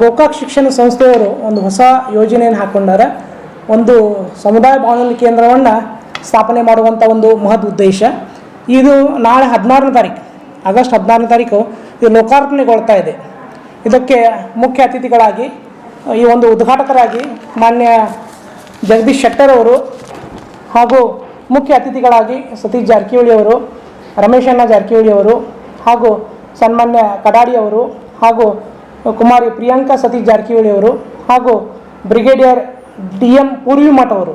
ಗೋಕಾಕ್ ಶಿಕ್ಷಣ ಸಂಸ್ಥೆಯವರು ಒಂದು ಹೊಸ ಯೋಜನೆಯನ್ನು ಹಾಕ್ಕೊಂಡಾರೆ. ಒಂದು ಸಮುದಾಯ ಬಾನುಲಿ ಕೇಂದ್ರವನ್ನು ಸ್ಥಾಪನೆ ಮಾಡುವಂಥ ಒಂದು ಮಹದ್ ಉದ್ದೇಶ. ಇದು ನಾಳೆ ಹದಿನಾರನೇ ತಾರೀಕು, ಆಗಸ್ಟ್ ಹದಿನಾರನೇ ತಾರೀಕು ಇದು ಲೋಕಾರ್ಪಣೆಗೊಳ್ತಾ ಇದೆ. ಇದಕ್ಕೆ ಮುಖ್ಯ ಅತಿಥಿಗಳಾಗಿ, ಈ ಒಂದು ಉದ್ಘಾಟಕರಾಗಿ ಮಾನ್ಯ ಜಗದೀಶ್ ಶೆಟ್ಟರ್ ಅವರು ಹಾಗೂ ಮುಖ್ಯ ಅತಿಥಿಗಳಾಗಿ ಸತೀಶ್ ಜಾರಕಿಹೊಳಿ ಅವರು ರಮೇಶಣ್ಣ ಜಾರಕಿಹೊಳಿ ಅವರು ಹಾಗೂ ಸನ್ಮಾನ್ಯ ಕಡಾಡಿ ಅವರು ಹಾಗೂ ಕುಮಾರಿ ಪ್ರಿಯಾಂಕಾ ಸತೀಶ್ ಜಾರಕಿಹೊಳಿ ಅವರು ಹಾಗೂ ಬ್ರಿಗೇಡಿಯರ್ ಡಿ ಎಂ ಪೂರ್ವಿ ಮಠ ಅವರು.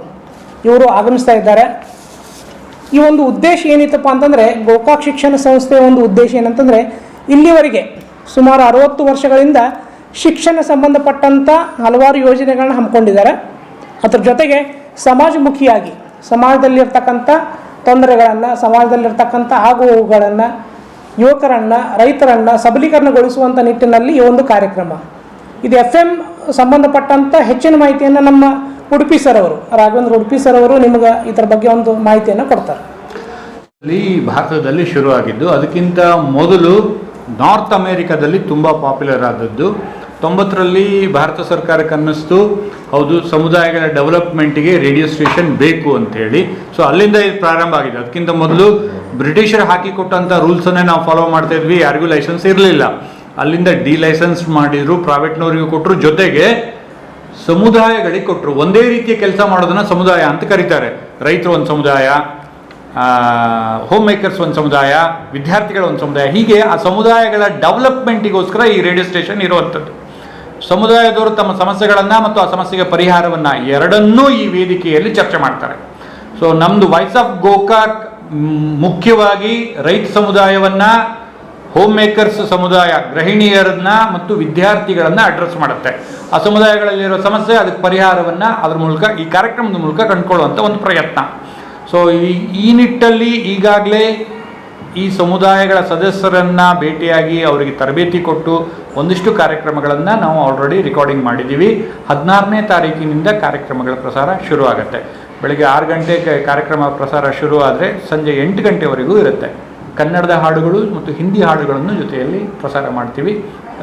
ಇವರು ಆಗಮಿಸ್ತಾ ಇದ್ದಾರೆ. ಈ ಒಂದು ಉದ್ದೇಶ ಏನಿತ್ತಪ್ಪ ಅಂತಂದರೆ, ಗೋಕಾಕ್ ಶಿಕ್ಷಣ ಸಂಸ್ಥೆಯ ಒಂದು ಉದ್ದೇಶ ಏನಂತಂದರೆ, ಇಲ್ಲಿವರೆಗೆ ಸುಮಾರು ಅರವತ್ತು ವರ್ಷಗಳಿಂದ ಶಿಕ್ಷಣ ಸಂಬಂಧಪಟ್ಟಂಥ ಹಲವಾರು ಯೋಜನೆಗಳನ್ನ ಹಮ್ಮಿಕೊಂಡಿದ್ದಾರೆ. ಅದ್ರ ಜೊತೆಗೆ ಸಮಾಜಮುಖಿಯಾಗಿ ಸಮಾಜದಲ್ಲಿರ್ತಕ್ಕಂಥ ತೊಂದರೆಗಳನ್ನು ಸಮಾಜದಲ್ಲಿರ್ತಕ್ಕಂಥ ಆಗುಹೋಗುಗಳನ್ನು ಯುವಕರನ್ನು, ರೈತರನ್ನು ಸಬಲೀಕರಣಗೊಳಿಸುವಂಥ ನಿಟ್ಟಿನಲ್ಲಿ ಈ ಒಂದು ಕಾರ್ಯಕ್ರಮ. ಇದು ಎಫ್ ಎಂ ಸಂಬಂಧಪಟ್ಟಂಥ ಹೆಚ್ಚಿನ ಮಾಹಿತಿಯನ್ನು ನಮ್ಮ ಉಡುಪಿ ಸರ್ ಅವರು, ರಾಘವೇಂದ್ರ ಉಡುಪಿ ಸರ್ ಅವರು ನಿಮಗೆ ಇದರ ಬಗ್ಗೆ ಒಂದು ಮಾಹಿತಿಯನ್ನು ಕೊಡ್ತಾರೆ. ಇಲ್ಲಿ ಭಾರತದಲ್ಲಿ ಶುರುವಾಗಿದ್ದು, ಅದಕ್ಕಿಂತ ಮೊದಲು ನಾರ್ತ್ ಅಮೇರಿಕಾದಲ್ಲಿ ತುಂಬ ಪಾಪ್ಯುಲರ್ ಆದದ್ದು ತೊಂಬತ್ತರಲ್ಲಿ ಭಾರತ ಸರ್ಕಾರಕ್ಕೆ ಅನ್ನಿಸ್ತು, ಹೌದು, ಸಮುದಾಯಗಳ ಡೆವಲಪ್ಮೆಂಟಿಗೆ ರೇಡಿಯೋ ಸ್ಟೇಷನ್ ಬೇಕು ಅಂತ ಹೇಳಿ. ಸೊ ಅಲ್ಲಿಂದ ಇದು ಪ್ರಾರಂಭ ಆಗಿದೆ. ಅದಕ್ಕಿಂತ ಮೊದಲು ಬ್ರಿಟಿಷರು ಹಾಕಿಕೊಟ್ಟಂಥ ರೂಲ್ಸನ್ನೇ ನಾವು ಫಾಲೋ ಮಾಡ್ತಾ ಇದ್ವಿ. ಯಾರಿಗೂ ಲೈಸೆನ್ಸ್ ಇರಲಿಲ್ಲ. ಅಲ್ಲಿಂದ ಡಿ ಲೈಸೆನ್ಸ್ ಮಾಡಿದ್ರು ಪ್ರೈವೇಟ್ನವರಿಗೂ ಕೊಟ್ಟರು ಜೊತೆಗೆ ಸಮುದಾಯಗಳಿಗೆ ಕೊಟ್ಟರು ಒಂದೇ ರೀತಿಯ ಕೆಲಸ ಮಾಡೋದನ್ನು ಸಮುದಾಯ ಅಂತ ಕರೀತಾರೆ. ರೈತರು ಒಂದು ಸಮುದಾಯ ಹೋಮ್ ಮೇಕರ್ಸ್ ಒಂದು ಸಮುದಾಯ, ವಿದ್ಯಾರ್ಥಿಗಳ ಒಂದು ಸಮುದಾಯ. ಹೀಗೆ ಆ ಸಮುದಾಯಗಳ ಡೆವಲಪ್ಮೆಂಟಿಗೋಸ್ಕರ ಈ ರೇಡಿಯೋ ಸ್ಟೇಷನ್ ಇರುವಂಥದ್ದು. ಸಮುದಾಯದವರು ತಮ್ಮ ಸಮಸ್ಯೆಗಳನ್ನು ಮತ್ತು ಆ ಸಮಸ್ಯೆಗೆ ಪರಿಹಾರವನ್ನು ಎರಡನ್ನೂ ಈ ವೇದಿಕೆಯಲ್ಲಿ ಚರ್ಚೆ ಮಾಡ್ತಾರೆ. ಸೊ ನಮ್ಮದು ವಾಯ್ಸ್ ಆಫ್ ಗೋಕಾಕ್ ಮುಖ್ಯವಾಗಿ ರೈತ ಸಮುದಾಯವನ್ನ ಹೋಮ್ ಮೇಕರ್ಸ್ ಸಮುದಾಯ ಗೃಹಿಣಿಯರನ್ನ ಮತ್ತು ವಿದ್ಯಾರ್ಥಿಗಳನ್ನ ಅಡ್ರೆಸ್ ಮಾಡುತ್ತೆ. ಆ ಸಮುದಾಯಗಳಲ್ಲಿರೋ ಸಮಸ್ಯೆ, ಅದಕ್ಕೆ ಪರಿಹಾರವನ್ನ ಅದ್ರ ಮೂಲಕ, ಈ ಕಾರ್ಯಕ್ರಮದ ಮೂಲಕ ಕಂಡುಕೊಳ್ಳುವಂಥ ಒಂದು ಪ್ರಯತ್ನ. ಸೊ ಈ ಈ ನಿಟ್ಟಲ್ಲಿ ಈಗಾಗಲೇ ಈ ಸಮುದಾಯಗಳ ಸದಸ್ಯರನ್ನು ಭೇಟಿಯಾಗಿ ಅವರಿಗೆ ತರಬೇತಿ ಕೊಟ್ಟು ಒಂದಿಷ್ಟು ಕಾರ್ಯಕ್ರಮಗಳನ್ನು ನಾವು ಆಲ್ರೆಡಿ ರೆಕಾರ್ಡಿಂಗ್ ಮಾಡಿದ್ದೀವಿ ಹದಿನಾರನೇ ತಾರೀಕಿನಿಂದ ಕಾರ್ಯಕ್ರಮಗಳ ಪ್ರಸಾರ ಶುರು ಆಗುತ್ತೆ ಬೆಳಗ್ಗೆ ಆರು ಗಂಟೆಗೆ ಕಾರ್ಯಕ್ರಮ ಪ್ರಸಾರ ಶುರು ಆದರೆ ಸಂಜೆ ಎಂಟು ಗಂಟೆವರೆಗೂ ಇರುತ್ತೆ. ಕನ್ನಡದ ಹಾಡುಗಳು ಮತ್ತು ಹಿಂದಿ ಹಾಡುಗಳನ್ನು ಜೊತೆಯಲ್ಲಿ ಪ್ರಸಾರ ಮಾಡ್ತೀವಿ.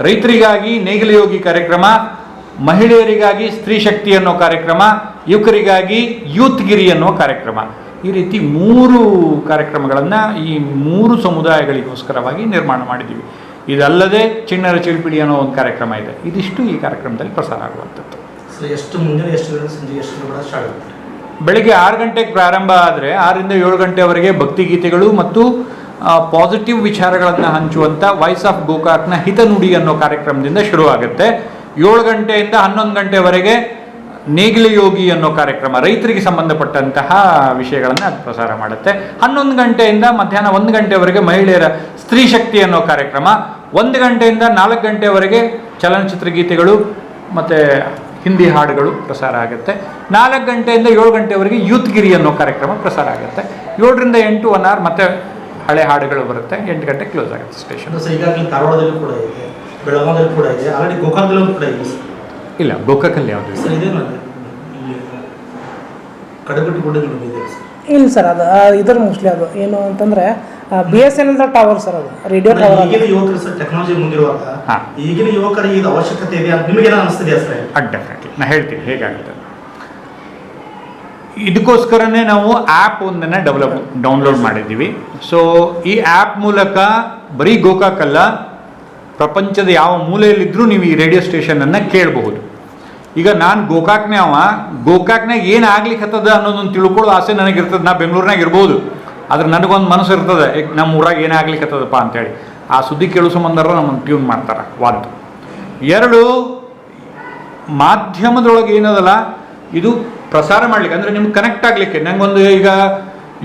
ರೈತರಿಗಾಗಿ ನೇಗಿಲ ಯೋಗಿ ಕಾರ್ಯಕ್ರಮ, ಮಹಿಳೆಯರಿಗಾಗಿ ಸ್ತ್ರೀ ಶಕ್ತಿ ಅನ್ನೋ ಕಾರ್ಯಕ್ರಮ, ಯುವಕರಿಗಾಗಿ ಯೂತ್ ಗಿರಿ ಅನ್ನೋ ಕಾರ್ಯಕ್ರಮ. ಈ ರೀತಿ ಮೂರು ಕಾರ್ಯಕ್ರಮಗಳನ್ನು ಈ ಮೂರು ಸಮುದಾಯಗಳಿಗೋಸ್ಕರವಾಗಿ ನಿರ್ಮಾಣ ಮಾಡಿದ್ದೀವಿ. ಇದಲ್ಲದೆ ಚಿಣ್ಣರ ಚಿಲ್ಪಿಡಿ ಅನ್ನೋ ಒಂದು ಕಾರ್ಯಕ್ರಮ ಇದೆ. ಇದಿಷ್ಟು ಈ ಕಾರ್ಯಕ್ರಮದಲ್ಲಿ ಪ್ರಸಾರ ಆಗುವಂಥದ್ದು. ಎಷ್ಟು ಮುಂಜಾನೆ ಎಷ್ಟು ಸಂಜೆ ಎಷ್ಟು ಬೆಳಿಗ್ಗೆ ಆರು ಗಂಟೆಗೆ ಪ್ರಾರಂಭ ಆದರೆ ಆರರಿಂದ ಏಳು ಗಂಟೆವರೆಗೆ ಭಕ್ತಿಗೀತೆಗಳು ಮತ್ತು ಪಾಸಿಟಿವ್ ವಿಚಾರಗಳನ್ನು ಹಂಚುವಂಥ ವಾಯ್ಸ್ ಆಫ್ ಗೋಕಾಕ್ನ ಹಿತನುಡಿ ಅನ್ನೋ ಕಾರ್ಯಕ್ರಮದಿಂದ ಶುರುವಾಗುತ್ತೆ. ಏಳು ಗಂಟೆಯಿಂದ ಹನ್ನೊಂದು ಗಂಟೆವರೆಗೆ ನೇಗಿಲ ಯೋಗಿ ಅನ್ನೋ ಕಾರ್ಯಕ್ರಮ ರೈತರಿಗೆ ಸಂಬಂಧಪಟ್ಟಂತಹ ವಿಷಯಗಳನ್ನು ಅದು ಪ್ರಸಾರ ಮಾಡುತ್ತೆ. ಹನ್ನೊಂದು ಗಂಟೆಯಿಂದ ಮಧ್ಯಾಹ್ನ ಒಂದು ಗಂಟೆವರೆಗೆ ಮಹಿಳೆಯರ ಸ್ತ್ರೀ ಶಕ್ತಿ ಅನ್ನೋ ಕಾರ್ಯಕ್ರಮ, ಒಂದು ಗಂಟೆಯಿಂದ ನಾಲ್ಕು ಗಂಟೆವರೆಗೆ ಚಲನಚಿತ್ರ ಗೀತೆಗಳು ಮತ್ತು ಹಿಂದಿ ಹಾಡುಗಳು ಪ್ರಸಾರ ಆಗುತ್ತೆ. ನಾಲ್ಕು ಗಂಟೆಯಿಂದ ಏಳು ಗಂಟೆವರೆಗೆ ಯೂತ್ ಗಿರಿ ಅನ್ನೋ ಕಾರ್ಯಕ್ರಮ ಪ್ರಸಾರ ಆಗುತ್ತೆ. ಏಳರಿಂದ ಎಂಟು ಒನ್ ಅವರ್ ಮತ್ತೆ ಹಳೆ ಹಾಡುಗಳು ಬರುತ್ತೆ. ಎಂಟು ಗಂಟೆ ಕ್ಲೋಸ್ ಆಗುತ್ತೆ ಸ್ಟೇಷನ್ ಈಗಾಗಲೇ ಕೂಡ ಇದೆ ಕೂಡ ಇದೆ, ಆಲ್ರೆಡಿ ಕೂಡ ಇದೆ. ಇಲ್ಲ ಗೋಕಾಕಲ್ಲಿ ಯಾವುದು ಸರ್ ಇದೇನು ಇಲ್ಲಿ ಕಡಗಟ್ಟಿ ಇದೆ ಸರ್. ಇಲ್ಲ ಸರ್ ಅದು ಆ, ಇದ್ರ ಮೋಸ್ಟ್ಲಿ ಅದು. ಏನು ಅಂತಂದ್ರೆ B S N L tower sir ಅದು ರೇಡಿಯೋ ಟವರ್ ಈಗಿನ ಯುವಕರು ಸರ್ ಟೆಕ್ನಾಲಜಿ ಮುಂದಿರುವಾಗ ಹಾ. ಈಗಿನ ಯುವಕರಿಗೆ ಇದು ಅವಶ್ಯಕತೆ ಇದೆ ಅಂತ ನಿಮಗೇನೋ ಅನಿಸ್ತದೆಯಾ ಸರ್? ಡೆಫಿನೆಟ್ಲಿ ನಾನು ಹೇಳ್ತೀನಿ ಹೇಗಾಗುತ್ತೆ. ಇದಕ್ಕೋಸ್ಕರನೇ ನಾವು ಆ್ಯಪ್ ಒಂದನ್ನು ಡೆವಲಪ್ ಡೌನ್ಲೋಡ್ ಮಾಡಿದ್ದೀವಿ. ಸೊ ಈ ಆ್ಯಪ್ ಮೂಲಕ ಬರೀ ಗೋಕಾಕಲ್ಲ ಪ್ರಪಂಚದ ಯಾವ ಮೂಲೆಯಲ್ಲಿದ್ದರೂ ನೀವು ಈ ರೇಡಿಯೋ ಸ್ಟೇಷನನ್ನು ಕೇಳಬಹುದು. ಈಗ ನಾನು ಗೋಕಾಕ್ನೇ ಅವ ಗೋಕಾಕ್ನಾಗ ಏನು ಆಗ್ಲಿಕ್ಕತ್ತದ ಅನ್ನೋದೊಂದು ತಿಳ್ಕೊಳ್ಳೋ ಆಸೆ ನನಗಿರ್ತದೆ, ನಾ ಬೆಂಗಳೂರಿನಾಗ ಇರ್ಬೋದು. ಆದ್ರೆ ನನಗೊಂದು ಮನಸ್ಸು ಇರ್ತದೆ ಈಗ ನಮ್ಮ ಊರಾಗ ಏನು ಆಗ್ಲಿಕ್ಕತ್ತದಪ್ಪ ಅಂತೇಳಿ. ಆ ಸುದ್ದಿ ಕೇಳೋ ಸಂಬಂಧರ ನಮ್ಮನ್ನು ಟ್ಯೂನ್ ಮಾಡ್ತಾರೆ ಒಂದು ಎರಡು, ಮಾಧ್ಯಮದೊಳಗೆ ಏನದಲ್ಲ, ಇದು ಪ್ರಸಾರ ಮಾಡ್ಲಿಕ್ಕೆ, ಅಂದ್ರೆ ನಿಮ್ಗೆ ಕನೆಕ್ಟ್ ಆಗಲಿಕ್ಕೆ. ನಂಗೊಂದು ಈಗ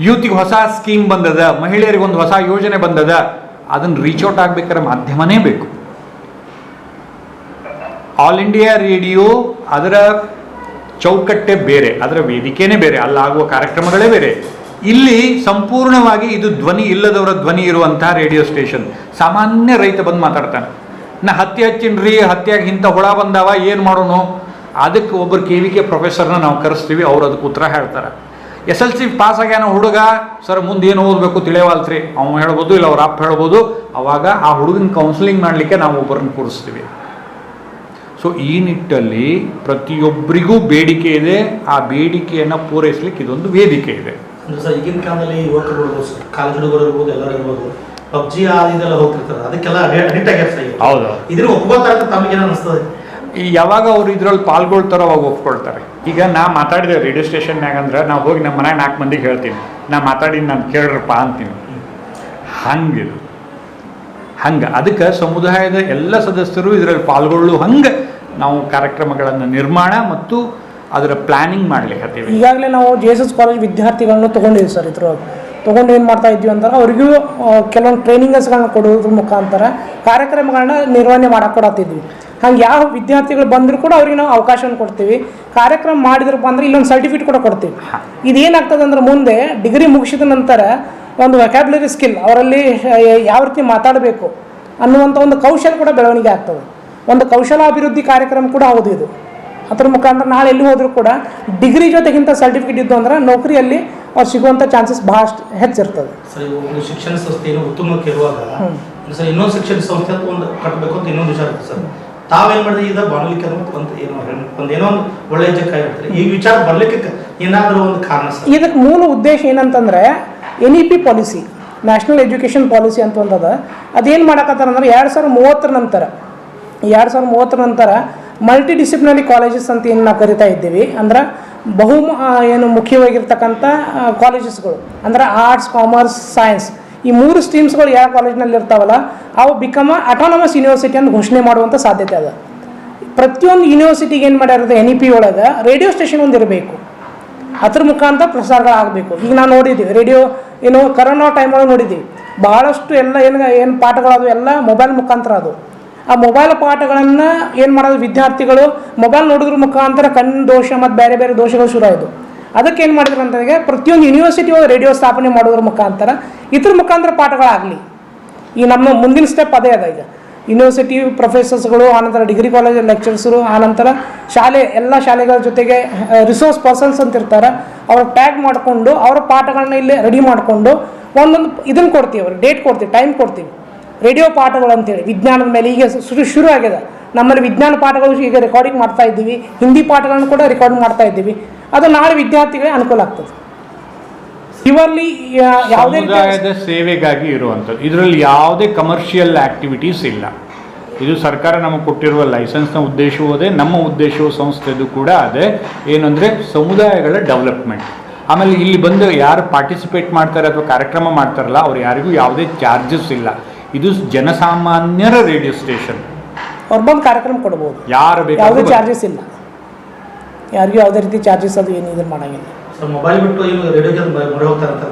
ಯೂತಿಗೆ ಹೊಸ ಸ್ಕೀಮ್ ಬಂದದ ಮಹಿಳೆಯರಿಗೆ ಒಂದು ಹೊಸ ಯೋಜನೆ ಬಂದದ ಅದನ್ನು ರೀಚ್ ಔಟ್ ಆಗ್ಬೇಕಾದ್ರೆ ಮಾಧ್ಯಮನೇ ಬೇಕು. ಆಲ್ ಇಂಡಿಯಾ ರೇಡಿಯೋ ಅದರ ಚೌಕಟ್ಟೆ ಬೇರೆ, ಅದರ ವೇದಿಕೆನೇ ಬೇರೆ, ಅಲ್ಲಾಗುವ ಕಾರ್ಯಕ್ರಮಗಳೇ ಬೇರೆ. ಇಲ್ಲಿ ಸಂಪೂರ್ಣವಾಗಿ ಇದು ಧ್ವನಿ ಇಲ್ಲದವರ ಧ್ವನಿ ಇರುವಂತಹ ರೇಡಿಯೋ ಸ್ಟೇಷನ್. ಸಾಮಾನ್ಯ ರೈತ ಬಂದು ಮಾತಾಡ್ತಾನೆ. ನಾ ಹತ್ತಿ ಹಚ್ಚಿನ್ರಿ ಹತ್ತಿಯಾಗಿ ಇಂಥ ಹುಳ ಬಂದಾವ, ಏನು ಮಾಡೋನು? ಅದಕ್ಕೆ ಒಬ್ಬರು ಕೆ ವಿ ಕೆ ಪ್ರೊಫೆಸರ್ನ ನಾವು ಕರೆಸ್ತೀವಿ, ಅವ್ರು ಅದಕ್ಕೆ ಉತ್ತರ ಹೇಳ್ತಾರೆ. ಎಸ್ ಎಲ್ ಸಿ ಪಾಸ್ ಆಗ್ಯಾನ ಹುಡುಗ, ಸರ್ ಮುಂದೆ ಏನು ಓದಬೇಕು ತಿಳಿಯವಾಲ್ತ್ರಿ ಅವ್ನು ಹೇಳ್ಬೋದು, ಇಲ್ಲ ಅವ್ರ ಅಪ್ಪ ಹೇಳ್ಬೋದು. ಅವಾಗ ಆ ಹುಡುಗನ ಕೌನ್ಸಿಲಿಂಗ್ ಮಾಡಲಿಕ್ಕೆ ನಾವು ಒಬ್ಬರನ್ನ ಕೂರಿಸ್ತೀವಿ. ಸೊ ಈ ನಿಟ್ಟಲ್ಲಿ ಪ್ರತಿಯೊಬ್ಬರಿಗೂ ಬೇಡಿಕೆ ಇದೆ. ಆ ಬೇಡಿಕೆಯನ್ನು ಪೂರೈಸಲಿಕ್ಕೆ ಇದೊಂದು ವೇದಿಕೆ ಇದೆ. ಸರ್ ಈಗಿನ ಕಾಲದಲ್ಲಿ ಯುವಕರು ಕಾಲೇಜ್ ಹುಡುಗರು ಇರ್ಬೋದು ಎಲ್ಲರೂ ಇರ್ಬೋದು ಪಬ್ಜಿ ಆದಿದೆಲ್ಲ ಹೋಗ್ತಿರ್ತಾರೆ. ಅದಕ್ಕೆಲ್ಲ ಅಡಿಕ್ಟ್ ಆಗ್ಯಾರ ಸರ್ ಹೌದು. ಇದ್ರ ಒಪ್ಕೋತಾರ ತಮಗೇನು ಅನಿಸ್ತದೆ? ಈ ಯಾವಾಗ ಅವ್ರು ಇದ್ರಲ್ಲಿ ಪಾಲ್ಗೊಳ್ತಾರೋ ಅವಾಗ ಒಪ್ಕೊಳ್ತಾರೆ. ಈಗ ನಾ ಮಾತಾಡಿದೆ ರೇಡಿಯೋ ಸ್ಟೇಷನ್ಯಾಗ ಅಂದ್ರೆ ನಾವು ಹೋಗಿ ನಮ್ಮ ಮನ್ಯಾಗ ನಾಲ್ಕು ಮಂದಿಗೆ ಹೇಳ್ತೀನಿ. ನಾ ಮಾತಾಡಿ ನಾನು ಕೇಳ್ರಪ್ಪ ಅಂತೀನಿ. ಹಂಗಿದು. ಹಂಗೆ. ಅದಕ್ಕೆ ಸಮುದಾಯದ ಎಲ್ಲ ಸದಸ್ಯರು ಇದರಲ್ಲಿ ಪಾಲ್ಗೊಳ್ಳು ಹಂಗೆ. ನಾವು ಕಾರ್ಯಕ್ರಮಗಳನ್ನು ನಿರ್ಮಾಣ ಮತ್ತು ಅದರ ಪ್ಲಾನಿಂಗ್ ಮಾಡ್ಲಿಕ್ಕೆ ಈಗಾಗಲೇ ನಾವು ಜೆ ಎಸ್ ಎಸ್ ಕಾಲೇಜ್ ವಿದ್ಯಾರ್ಥಿಗಳನ್ನು ತೊಗೊಂಡಿದ್ದೀವಿ ಸರ್ ಇದ್ರ ತೊಗೊಂಡು ಏನು ಮಾಡ್ತಾ ಇದ್ವಿ ಅಂದ್ರೆ ಅವ್ರಿಗೂ ಕೆಲವೊಂದು ಟ್ರೈನಿಂಗಸ್ಗಳನ್ನ ಕೊಡೋದ್ರ ಮುಖಾಂತರ ಕಾರ್ಯಕ್ರಮಗಳನ್ನ ನಿರ್ವಹಣೆ ಮಾಡಕ್ಕೆ ಕೊಡತ್ತಿದ್ವಿ ಹಂಗೆ ಯಾವ ವಿದ್ಯಾರ್ಥಿಗಳು ಬಂದರೂ ಕೂಡ ಅವ್ರಿಗೆ ನಾವು ಅವಕಾಶವನ್ನು ಕೊಡ್ತೀವಿ. ಕಾರ್ಯಕ್ರಮ ಮಾಡಿದ್ರಪ್ಪ ಅಂದ್ರೆ ಇಲ್ಲೊಂದು ಸರ್ಟಿಫಿಕೇಟ್ ಕೂಡ ಕೊಡ್ತೀವಿ. ಇದೇನಾಗ್ತದೆ ಅಂದ್ರೆ ಮುಂದೆ ಡಿಗ್ರಿ ಮುಗಿಸಿದ ನಂತರ ಒಂದು ವೆಕ್ಯಾಬ್ಲರಿ ಸ್ಕಿಲ್ ಅವರಲ್ಲಿ ಯಾವ ರೀತಿ ಮಾತಾಡಬೇಕು ಅನ್ನುವಂಥ ಒಂದು ಕೌಶಲ್ಯ ಕೂಡ ಬೆಳವಣಿಗೆ ಆಗ್ತದೆ. ಒಂದು ಕೌಶಲಾಭಿವೃದ್ಧಿ ಕಾರ್ಯಕ್ರಮ ಕೂಡ ಹೌದು ಇದು. ಅದ್ರ ಮುಖಾಂತರ ನಾಳೆ ಎಲ್ಲಿ ಹೋದರೂ ಕೂಡ ಡಿಗ್ರಿ ಜೊತೆಗಿಂತ ಸರ್ಟಿಫಿಕೇಟ್ ಇದ್ದು ಅಂದ್ರೆ ನೌಕರಿಯಲ್ಲಿ ಅವ್ರು ಸಿಗುವಂಥ ಚಾನ್ಸಸ್ ಬಹಳಷ್ಟು ಹೆಚ್ಚಿರ್ತದೆ. ಶಿಕ್ಷಣ ಸಂಸ್ಥೆಯನ್ನು ಉತ್ತಮಕ್ಕೆ ಇರುವಾಗ ಸರ್ ಇನ್ನೊಂದು ಶಿಕ್ಷಣ ಸಂಸ್ಥೆ ಅಂತ ಒಂದು ಕಟ್ಟಬೇಕು ಅಂತ ಇನ್ನೊಂದು ವಿಚಾರ ಸರ್. ತಾವೇನ್ ಮಾಡಿದ್ರೆ ಇದು ಬರಲಿಕ್ಕೆ ಒಂದು ಏನೋ ಒಂದು ಏನೋ ಒಂದು ಒಳ್ಳೆ ಹೆಜ್ಜೆ ಇರ್ತಾರೆ ಈ ವಿಚಾರ ಬರಲಿಕ್ಕೆ ಏನಾದರೂ ಒಂದು ಕಾರಣ ಸರ್? ಇದಕ್ಕೆ ಮೂಲ ಉದ್ದೇಶ ಏನಂತಂದ್ರೆ N E P policy national education policy ಅಂತ ಒಂದದ ಅದೇನು ಮಾಡಕತ್ತಾರ ಅಂದ್ರೆ ಎರಡು ಸಾವಿರದ ಮೂವತ್ತರ ನಂತರ ಎರಡು ಸಾವಿರದ ಮೂವತ್ತರ ನಂತರ ಮಲ್ಟಿ ಡಿಸಿಪ್ಲಿನರಿ ಕಾಲೇಜಸ್ ಅಂತ ಏನು ನಾವು ಕರಿತಾ ಇದ್ದೀವಿ, ಅಂದ್ರೆ ಬಹು ಏನು ಮುಖ್ಯವಾಗಿರ್ತಕ್ಕಂಥ ಕಾಲೇಜಸ್ಗಳು ಅಂದ್ರೆ ಆರ್ಟ್ಸ್ ಕಾಮರ್ಸ್ ಸೈನ್ಸ್ ಈ ಮೂರು ಸ್ಟ್ರೀಮ್ಸ್ಗಳು ಯಾವ ಕಾಲೇಜ್ನಲ್ಲಿ ಇರ್ತಾವಲ್ಲ, ಅವು ಬಿಕಮ್ ಅಟಾನಮಸ್ ಯೂನಿವರ್ಸಿಟಿ ಅಂತ ಘೋಷಣೆ ಮಾಡುವಂಥ ಸಾಧ್ಯತೆ ಅದ. ಪ್ರತಿಯೊಂದು ಯೂನಿವರ್ಸಿಟಿಗೆ ಏನು ಮಾಡ್ಯಾರದ ಎನ್ ಇ ಪಿ ಒಳಗೆ ರೇಡಿಯೋ ಸ್ಟೇಷನ್ ಒಂದು ಇರಬೇಕು. ಅದ್ರ ಮುಖಾಂತರ ಪ್ರಸಾರಗಳಾಗಬೇಕು. ಈಗ ನಾವು ನೋಡಿದ್ದೀವಿ ರೇಡಿಯೋ ಏನು ಕರೋನಾ ಟೈಮ್ ಒಳಗೆ ನೋಡಿದ್ದೀವಿ. ಭಾಳಷ್ಟು ಎಲ್ಲ ಏನು ಏನು ಪಾಠಗಳದು ಎಲ್ಲ ಮೊಬೈಲ್ ಮುಖಾಂತರ ಅದು. ಆ ಮೊಬೈಲ್ ಪಾಠಗಳನ್ನು ಏನು ಮಾಡೋದು ವಿದ್ಯಾರ್ಥಿಗಳು ಮೊಬೈಲ್ ನೋಡಿದ್ರ ಮುಖಾಂತರ ಕಣ್ಣು ದೋಷ ಮತ್ತು ಬೇರೆ ಬೇರೆ ದೋಷಗಳು ಶುರು ಅದಕ್ಕೆ ಏನು ಮಾಡಿದ್ರು ಅಂತಂದ್ರೆ ಪ್ರತಿಯೊಂದು ಯೂನಿವರ್ಸಿಟಿ ಒಳಗೆ ರೇಡಿಯೋ ಸ್ಥಾಪನೆ ಮಾಡೋದ್ರ ಮುಖಾಂತರ ಇದ್ರ ಮುಖಾಂತರ ಪಾಠಗಳಾಗಲಿ. ಈ ನಮ್ಮ ಮುಂದಿನ ಸ್ಟೆಪ್ ಅದೇ ಅದ ಈಗ. ಯೂನಿವರ್ಸಿಟಿ ಪ್ರೊಫೆಸರ್ಸ್ಗಳು ಆನಂತರ ಡಿಗ್ರಿ ಕಾಲೇಜ್ ಲೆಕ್ಚರ್ಸರು ಆನಂತರ ಶಾಲೆ, ಎಲ್ಲ ಶಾಲೆಗಳ ಜೊತೆಗೆ ರಿಸೋರ್ಸ್ ಪರ್ಸನ್ಸ್ ಅಂತ ಇರ್ತಾರೆ, ಅವ್ರ ಟ್ಯಾಗ್ ಮಾಡಿಕೊಂಡು ಅವರ ಪಾಠಗಳನ್ನ ಇಲ್ಲಿ ರೆಡಿ ಮಾಡಿಕೊಂಡು ಒಂದೊಂದು ಇದನ್ನು ಕೊಡ್ತೀವಿ ಅವ್ರಿಗೆ ಡೇಟ್ ಕೊಡ್ತೀವಿ ಟೈಮ್ ಕೊಡ್ತೀವಿ. ರೇಡಿಯೋ ಪಾಠಗಳು ಅಂತೇಳಿ, ವಿಜ್ಞಾನದ ಮೇಲೆ ಈಗ ಶುರು ಶುರು ಆಗಿದೆ. ನಮ್ಮಲ್ಲಿ ವಿಜ್ಞಾನ ಪಾಠಗಳು ಈಗ ರೆಕಾರ್ಡಿಂಗ್ ಮಾಡ್ತಾ ಇದ್ದೀವಿ, ಹಿಂದಿ ಪಾಠಗಳನ್ನು ಕೂಡ ರೆಕಾರ್ಡ್ ಮಾಡ್ತಾ ಇದ್ದೀವಿ. ಅದು ನಾಳೆ ವಿದ್ಯಾರ್ಥಿಗಳಿಗೆ ಅನುಕೂಲ ಆಗ್ತದೆ. ಇವರಲ್ಲಿ ಯಾವುದೇ ಸೇವೆಗಾಗಿ ಇರುವಂಥದ್ದು. ಇದರಲ್ಲಿ ಯಾವುದೇ ಕಮರ್ಷಿಯಲ್ ಆಕ್ಟಿವಿಟೀಸ್ ಇಲ್ಲ. ಇದು ಸರ್ಕಾರ ನಮಗೆ ಕೊಟ್ಟಿರುವ ಲೈಸೆನ್ಸ್ನ ಉದ್ದೇಶವೂ ಅದೇ, ನಮ್ಮ ಉದ್ದೇಶವು ಸಂಸ್ಥೆದು ಕೂಡ ಅದೇ. ಏನಂದರೆ ಸಮುದಾಯಗಳ ಡೆವಲಪ್ಮೆಂಟ್ ಆಮೇಲೆ ಇಲ್ಲಿ ಬಂದು ಯಾರು ಪಾರ್ಟಿಸಿಪೇಟ್ ಮಾಡ್ತಾರೆ ಅಥವಾ ಕಾರ್ಯಕ್ರಮ ಮಾಡ್ತಾರಲ್ಲ, ಅವ್ರು ಯಾರಿಗೂ ಯಾವುದೇ ಚಾರ್ಜಸ್ ಇಲ್ಲ. ಇದು ಜನಸಾಮಾನ್ಯರ ರೇಡಿಯೋ ಸ್ಟೇಷನ್. ಅವ್ರು ಬಂದು ಕಾರ್ಯಕ್ರಮ ಕೊಡ್ಬೋದು. ಯಾರು ಯಾವುದೇ ಬೇಕಾದ್ರೂ ಚಾರ್ಜಸ್ ಇಲ್ಲ. ಯಾರಿಗೂ ಯಾವುದೇ ರೀತಿ ಚಾರ್ಜಸ್ ಅದು ಏನು ಇದನ್ನು ಮಾಡೋಂಗಿಲ್ಲ. ಸರ್ ಮೊಬೈಲ್ ಬಿಟ್ಟು ಏನು ರೇಡಿಯೋಗೆ ಮೊರೆ ಹೋಗ್ತಾರೆ ಅಂತ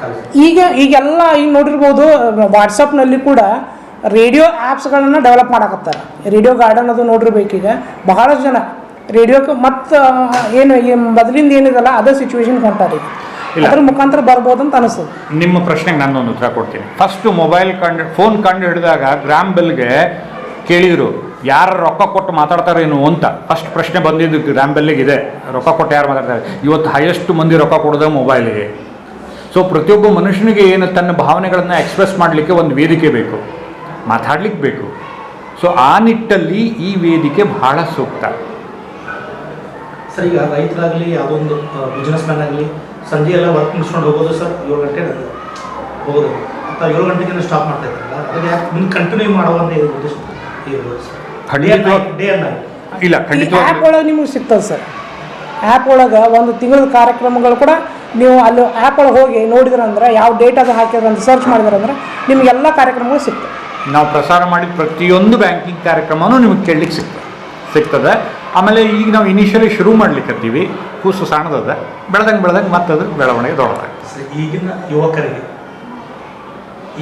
ಕಾಲೇಜ್ ಈಗ ಈಗೆಲ್ಲ ಈಗ ನೋಡಿರ್ಬೋದು ವಾಟ್ಸಪ್ನಲ್ಲಿ ಕೂಡ ರೇಡಿಯೋ ಆ್ಯಪ್ಸ್ಗಳನ್ನು ಡೆವಲಪ್ ಮಾಡಕತ್ತಾರೆ. ರೇಡಿಯೋ ಗಾರ್ಡನ್ ಅದು ನೋಡಿರ್ಬೇಕೀಗ ಬಹಳಷ್ಟು ಜನ. ರೇಡಿಯೋಕ್ಕೆ ಮತ್ತು ಏನು ಈ ಮೊದಲಿಂದ ಏನಿದಲ್ಲ ಅದೇ ಸಿಚುವೇಶನ್ ಹೊಂಟಾರೆ ಈಗ. ಇಲ್ಲ. ಅದ್ರ ಮುಖಾಂತರ ಬರ್ಬೋದು ಅಂತ ಅನಿಸ್ತದೆ. ನಿಮ್ಮ ಪ್ರಶ್ನೆಗೆ ನಾನೊಂದು ಉತ್ತರ ಕೊಡ್ತೀನಿ. ಫಸ್ಟ್ ಮೊಬೈಲ್ ಕಂಡು ಫೋನ್ ಕಂಡು ಹಿಡಿದಾಗ ಗ್ರಾಮ್ ಬೆಲ್ಗೆ ಕೇಳಿದ್ರು ಯಾರು ರೊಕ್ಕ ಕೊಟ್ಟು ಮಾತಾಡ್ತಾರೇನು ಅಂತ. ಫಸ್ಟ್ ಪ್ರಶ್ನೆ ಬಂದಿದ್ದು ಗ್ರಾಮ್ ಬೆಲ್ಲಿಗೆ ಇದೆ. ರೊಕ್ಕ ಕೊಟ್ಟು ಯಾರು ಮಾತಾಡ್ತಾರೆ? ಇವತ್ತು ಹೈಯೆಸ್ಟ್ ಮಂದಿ ರೊಕ್ಕ ಕೊಡೋದೇ ಮೊಬೈಲಿಗೆ ಸೊ ಪ್ರತಿಯೊಬ್ಬ ಮನುಷ್ಯನಿಗೆ ಏನು ತನ್ನ ಭಾವನೆಗಳನ್ನು ಎಕ್ಸ್ಪ್ರೆಸ್ ಮಾಡಲಿಕ್ಕೆ ಒಂದು ವೇದಿಕೆ ಬೇಕು. ಮಾತಾಡ್ಲಿಕ್ಕೆ ಬೇಕು. ಸೊ ಆ ನಿಟ್ಟಲ್ಲಿ ಈ ವೇದಿಕೆ ಬಹಳ ಸೂಕ್ತ. ಸರ್ ಈಗ ರೈತರಾಗಲಿ ಯಾವೊಂದು ಒಂದು ಬಿಸ್ನೆಸ್ ಮ್ಯಾನ್ ಆಗಲಿ ಸಂಜೆ ಎಲ್ಲ ವರ್ಕ್ ಮುಗಿಸ್ಕೊಂಡು ಹೋಗೋದು ಸರ್ ಏಳು ಗಂಟೆ ಹೋಗೋದು. ಅಥವಾ ಏಳು ಗಂಟೆಗೆ ಸ್ಟಾಪ್ ಮಾಡ್ತಾ ಇದ್ದಾರಲ್ಲ ಅದಕ್ಕೆ ಯಾಕೆ ಮುಂದೆ ಕಂಟಿನ್ಯೂ ಮಾಡೋ ಅಂತ ಉದ್ದೇಶ ಇರ್ಬೋದು ಸರ್. ಡೇ ಇಲ್ಲ ಈ ಆ್ಯಪ್ ಒಳಗೆ ನಿಮಗೆ ಸಿಗ್ತದೆ ಸರ್. ಆ್ಯಪ್ ಒಳಗೆ ಒಂದು ತಿಂಗಳ ಕಾರ್ಯಕ್ರಮಗಳು ಕೂಡ ನೀವು ಅಲ್ಲಿ ಆ್ಯಪ್ ಒಳಗೆ ಹೋಗಿ ನೋಡಿದ್ರಂದ್ರೆ ಯಾವ ಡೇಟ್ ಅದು ಹಾಕಿದ್ರೆ ಅಂತ ಸರ್ಚ್ ಮಾಡಿದ್ರಂದ್ರೆ ನಿಮಗೆಲ್ಲ ಕಾರ್ಯಕ್ರಮಗಳು ಸಿಗ್ತವೆ. ನಾವು ಪ್ರಸಾರ ಮಾಡಿದ ಪ್ರತಿಯೊಂದು ಬ್ಯಾಂಕಿಂಗ್ ಕಾರ್ಯಕ್ರಮನೂ ನಿಮಗೆ ಕೇಳಲಿಕ್ಕೆ ಸಿಗ್ತದೆ. ಸಿಗ್ತದೆ. ಆಮೇಲೆ ಈಗ ನಾವು ಇನಿಷಿಯಲಿ ಶುರು ಮಾಡ್ಲಿಕ್ಕತ್ತೀವಿ ಕೂಸು ಸಣ್ಣದದ ಬೆಳೆದಂಗೆ ಬೆಳೆದಂಗೆ ಅದ್ರ ಬೆಳವಣಿಗೆ ದೊಡ್ಡದಾಗ ಸರ್ ಈಗಿನ ಯುವಕರಿಗೆ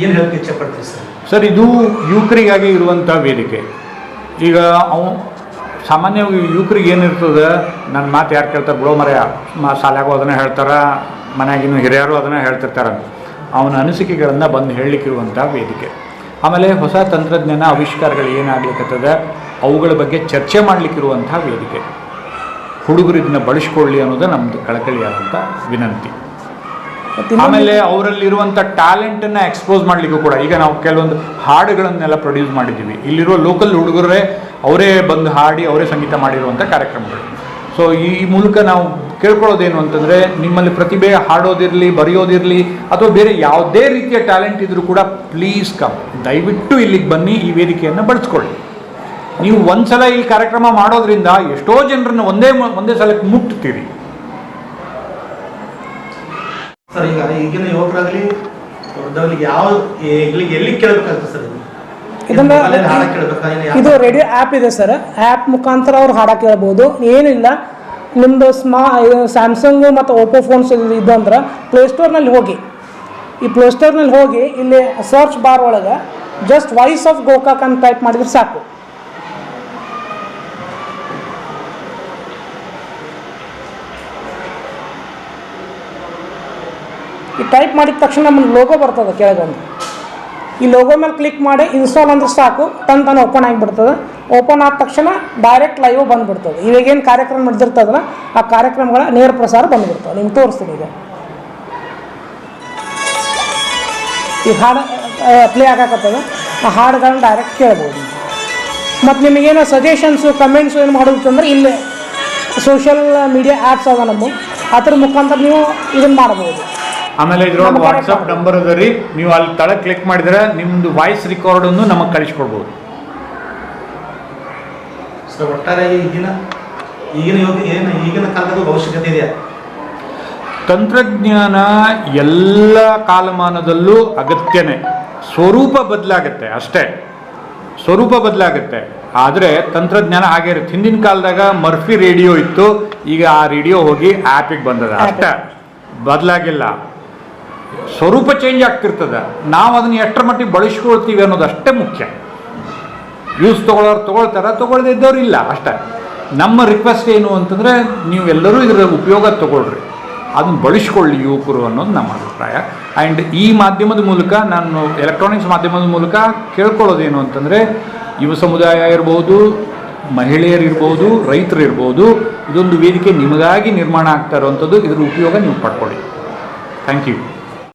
ಏನು ಹೇಳಕ್ಕೆ ಇಚ್ಛೆ ಪಡ್ತೀವಿ ಸರ್? ಸರ್ ಇದು ಯುವಕರಿಗಾಗಿ ಇರುವಂಥ ವೇದಿಕೆ. ಈಗ ಅವು ಸಾಮಾನ್ಯವಾಗಿ ಯುವಕರಿಗೆ ಏನಿರ್ತದೆ ನನ್ನ ಮಾತು ಯಾರು ಕೇಳ್ತಾರೆ ಬಿಡೋ ಮರೆಯ ಮಾ ಶಾಲ್ಯಾಗೂ ಅದನ್ನು ಹೇಳ್ತಾರೆ ಮನೆಯಾಗಿನ ಹಿರಿಯರು ಅದನ್ನು ಹೇಳ್ತಿರ್ತಾರೆ ಅವನ ಅನಿಸಿಕೆಗಳನ್ನು ಬಂದು ಹೇಳಲಿಕ್ಕಿರುವಂಥ ವೇದಿಕೆ. ಆಮೇಲೆ ಹೊಸ ತಂತ್ರಜ್ಞಾನ ಆವಿಷ್ಕಾರಗಳು ಏನಾಗಲಿಕ್ಕೆ ಅವುಗಳ ಬಗ್ಗೆ ಚರ್ಚೆ ಮಾಡಲಿಕ್ಕಿರುವಂಥ ವೇದಿಕೆ. ಹುಡುಗರು ಇದನ್ನ ಬಳಸ್ಕೊಳ್ಳಿ ಅನ್ನೋದೇ ನಮ್ಮದು ಕಳಕಳಿಯಾದಂಥ ವಿನಂತಿ. ಆಮೇಲೆ ಅವರಲ್ಲಿರುವಂಥ ಟ್ಯಾಲೆಂಟನ್ನು ಎಕ್ಸ್ಪೋಸ್ ಮಾಡಲಿಕ್ಕೂ ಕೂಡ ಈಗ ನಾವು ಕೆಲವೊಂದು ಹಾಡುಗಳನ್ನೆಲ್ಲ ಪ್ರೊಡ್ಯೂಸ್ ಮಾಡಿದ್ದೀವಿ. ಇಲ್ಲಿರುವ ಲೋಕಲ್ ಹುಡುಗರೇ ಅವರೇ ಬಂದು ಹಾಡಿ ಅವರೇ ಸಂಗೀತ ಮಾಡಿರುವಂಥ ಕಾರ್ಯಕ್ರಮಗಳು. ಸೊ ಈ ಮೂಲಕ ನಾವು ಕೇಳ್ಕೊಳ್ಳೋದೇನು ಅಂತಂದರೆ ನಿಮ್ಮಲ್ಲಿ ಪ್ರತಿಭೆ ಹಾಡೋದಿರಲಿ ಬರೆಯೋದಿರಲಿ ಅಥವಾ ಬೇರೆ ಯಾವುದೇ ರೀತಿಯ ಟ್ಯಾಲೆಂಟ್ ಇದ್ದರೂ ಕೂಡ ಪ್ಲೀಸ್ ಕಮ್ ದಯವಿಟ್ಟು ಇಲ್ಲಿಗೆ ಬನ್ನಿ ಈ ವೇದಿಕೆಯನ್ನು ಬಳಸ್ಕೊಳ್ಳಿ. ನೀವು ಒಂದ್ಸಲ ಈ ಕಾರ್ಯಕ್ರಮ ಮಾಡೋದ್ರಿಂದ ಎಷ್ಟೋ ಜನರನ್ನು ಒಂದೇ ಒಂದೇ ಸಲಕ್ಕೆ ಮುಟ್ತೀರಿ. ಸರ್ ಈಗ ಈಗಿನ ಯುವಕರಾಗಲಿ ದೊಡ್ಡವರಿಗೆ ಯಾವ ಎಲ್ಲಿ ಕೇಳಬೇಕಾಗುತ್ತೆ ಸರ್ ಇದು? ಇದನ್ನ ಇದು ರೇಡಿಯೋ ಆ್ಯಪ್ ಇದೆ ಸರ್. ಆ್ಯಪ್ ಮುಖಾಂತರ ಅವ್ರು ಹಾಡ ಕೇಳ್ಬೋದು. ಏನಿಲ್ಲ ನಿಮ್ಮದು ಸ್ಮಾ ಸ್ಯಾಮ್ಸಂಗ್ ಮತ್ತು ಓಪೋ ಫೋನ್ಸ್ ಇದು ಅಂದ್ರೆ ಪ್ಲೇಸ್ಟೋರ್ನಲ್ಲಿ ಹೋಗಿ. ಈ ಪ್ಲೇಸ್ಟೋರ್ನಲ್ಲಿ ಹೋಗಿ ಇಲ್ಲಿ ಸರ್ಚ್ ಬಾರ್ ಒಳಗೆ ಜಸ್ಟ್ ವಾಯ್ಸ್ ಆಫ್ ಗೋಕಾಕ್ ಅಂತ ಟೈಪ್ ಮಾಡಿದ್ರೆ ಸಾಕು. ಈ ಟೈಪ್ ಮಾಡಿದ ತಕ್ಷಣ ನಮ್ಮ ಲೋಗೋ ಬರ್ತದೆ ಕೆಳಗೊಂದು ಈ ಲೋಗೋ ಮೇಲೆ ಕ್ಲಿಕ್ ಮಾಡಿ ಇನ್ಸ್ಟಾಲ್ ಅಂದ್ರೆ ಸಾಕು ತನ್ನ ತಾನು ಓಪನ್ ಆಗಿಬಿಡ್ತದೆ. ಓಪನ್ ಆದ ತಕ್ಷಣ ಡೈರೆಕ್ಟ್ ಲೈವ್ ಬಂದುಬಿಡ್ತದೆ. ಇವಾಗೇನು ಕಾರ್ಯಕ್ರಮ ನಡೆದಿರ್ತದಲ್ಲ, ಆ ಕಾರ್ಯಕ್ರಮಗಳ ನೇರ ಪ್ರಸಾರ ಬಂದ್ಬಿಡ್ತವೆ ನಿಮ್ಗೆ ತೋರಿಸ್ತೀನಿ ಈಗ. ಈ ಹಾಡು ಪ್ಲೇ ಆಗಾಕತ್ತದ? ಆ ಹಾಡುಗಳನ್ನ ಡೈರೆಕ್ಟ್ ಕೇಳ್ಬೋದು ಮತ್ತು ನಿಮಗೇನೋ ಸಜೆಷನ್ಸು ಕಮೆಂಟ್ಸು ಏನು ಮಾಡೋದಂದ್ರೆ ಇಲ್ಲೇ ಸೋಷಿಯಲ್ ಮೀಡಿಯಾ ಆ್ಯಪ್ಸ್ ಅದ ನಮ್ಮ ಅದ್ರ ಮುಖಾಂತರ ನೀವು ಇದನ್ನು ಮಾಡ್ಬೋದು. ಆಮೇಲೆ ಇದ್ರೊಳಗೆ ವಾಟ್ಸಪ್ ನಂಬರ್ ಅದ ರೀ. ನೀವು ಅಲ್ಲಿ ತಳ ಕ್ಲಿಕ್ ಮಾಡಿದ್ರೆ ನಿಮ್ದು ವಾಯ್ಸ್ ರೆಕಾರ್ಡನ್ನು ನಮಗೆ ಕಳಿಸ್ಕೊಡ್ಬೋದು. ಸರ್ ಒಟ್ಟಾರೆ ಈಗಿನ ಈಗಿನ ಏನು ಈಗಿನ ಕಾಲದ ಅವಶ್ಯಕತೆ ಇದೆಯಾ? ತಂತ್ರಜ್ಞಾನ ಎಲ್ಲ ಕಾಲಮಾನದಲ್ಲೂ ಅಗತ್ಯನೇ. ಸ್ವರೂಪ ಬದಲಾಗತ್ತೆ ಅಷ್ಟೇ. ಸ್ವರೂಪ ಬದಲಾಗತ್ತೆ. ಆದರೆ ತಂತ್ರಜ್ಞಾನ ಹಾಗೆ ಇರುತ್ತೆ. ಹಿಂದಿನ ಕಾಲದಾಗ ಮರ್ಫಿ ರೇಡಿಯೋ ಇತ್ತು. ಈಗ ಆ ರೇಡಿಯೋ ಹೋಗಿ ಆ್ಯಪಿಗೆ ಬಂದದ. ಅಷ್ಟೇ. ಬದಲಾಗಿಲ್ಲ. ಸ್ವರೂಪ ಚೇಂಜ್ ಆಗ್ತಿರ್ತದೆ. ನಾವು ಅದನ್ನು ಎಷ್ಟರ ಮಟ್ಟಿಗೆ ಬಳಸ್ಕೊಳ್ತೀವಿ ಅನ್ನೋದು ಅಷ್ಟೇ ಮುಖ್ಯ. ಯೂಸ್ ತೊಗೊಳೋರು ತೊಗೊಳ್ತಾರೆ, ತೊಗೊಳ್ದೇ ಇದ್ದವ್ರು ಇಲ್ಲ, ಅಷ್ಟೇ. ನಮ್ಮ ರಿಕ್ವೆಸ್ಟ್ ಏನು ಅಂತಂದರೆ, ನೀವು ಎಲ್ಲರೂ ಇದರ ಉಪಯೋಗ ತೊಗೊಳ್ರಿ. ಅದನ್ನ ಬಳಸ್ಕೊಳ್ಳಿ ಯುವಕರು ಅನ್ನೋದು ನಮ್ಮ ಅಭಿಪ್ರಾಯ. ಆ್ಯಂಡ್ ಈ ಮಾಧ್ಯಮದ ಮೂಲಕ ನಾನು ಎಲೆಕ್ಟ್ರಾನಿಕ್ಸ್ ಮಾಧ್ಯಮದ ಮೂಲಕ ಕೇಳ್ಕೊಳ್ಳೋದೇನು ಅಂತಂದರೆ, ಯುವ ಸಮುದಾಯ ಇರ್ಬೋದು ಮಹಿಳೆಯರಿರ್ಬೋದು ರೈತರು ಇರ್ಬೋದು, ಇದೊಂದು ವೇದಿಕೆ ನಿಮಗಾಗಿ ನಿರ್ಮಾಣ ಆಗ್ತಾ ಇರೋವಂಥದ್ದು ಇದರ ಉಪಯೋಗ ನೀವು ಪಡ್ಕೊಳ್ಳಿ. Thank you